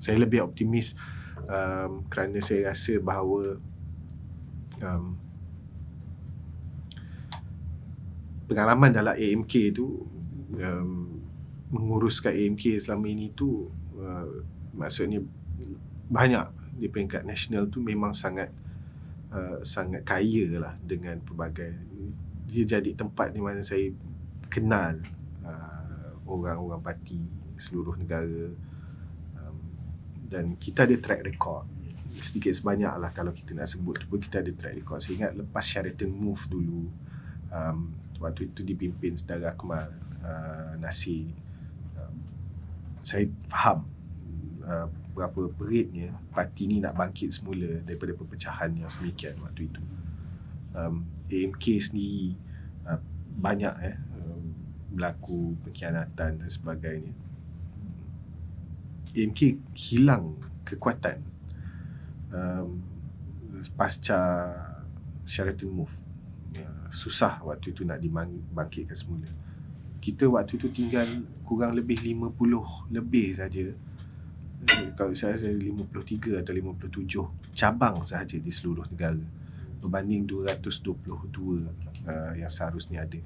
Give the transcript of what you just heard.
saya lebih optimis um, kerana saya rasa bahawa um, pengalaman dalam AMK tu um, menguruskan AMK selama ini tu uh, maksudnya banyak di peringkat nasional tu memang sangat uh, sangat kaya lah dengan pelbagai dia jadi tempat di mana saya kenal uh, orang-orang parti seluruh negara. um, dan kita ada track record. Sedikit sebanyak lah kalau kita nak sebut tu pun kita ada track record. Saya ingat lepas Sheraton Move dulu um, waktu itu dipimpin saudara Akmal uh, Nasir um, saya faham uh, berapa beritnya parti ni nak bangkit semula daripada perpecahan yang semikian waktu itu. Um, AMK sendiri uh, banyak eh um, berlaku pengkhianatan dan sebagainya AMK hilang kekuatan um, pasca Sheraton Move. Uh, susah waktu itu nak dibangkitkan semula. Kita waktu itu tinggal kurang lebih 50 lebih saja. Eh, kalau saya rasa 53 atau 57 cabang sahaja di seluruh negara. Berbanding 222 uh, yang seharusnya ada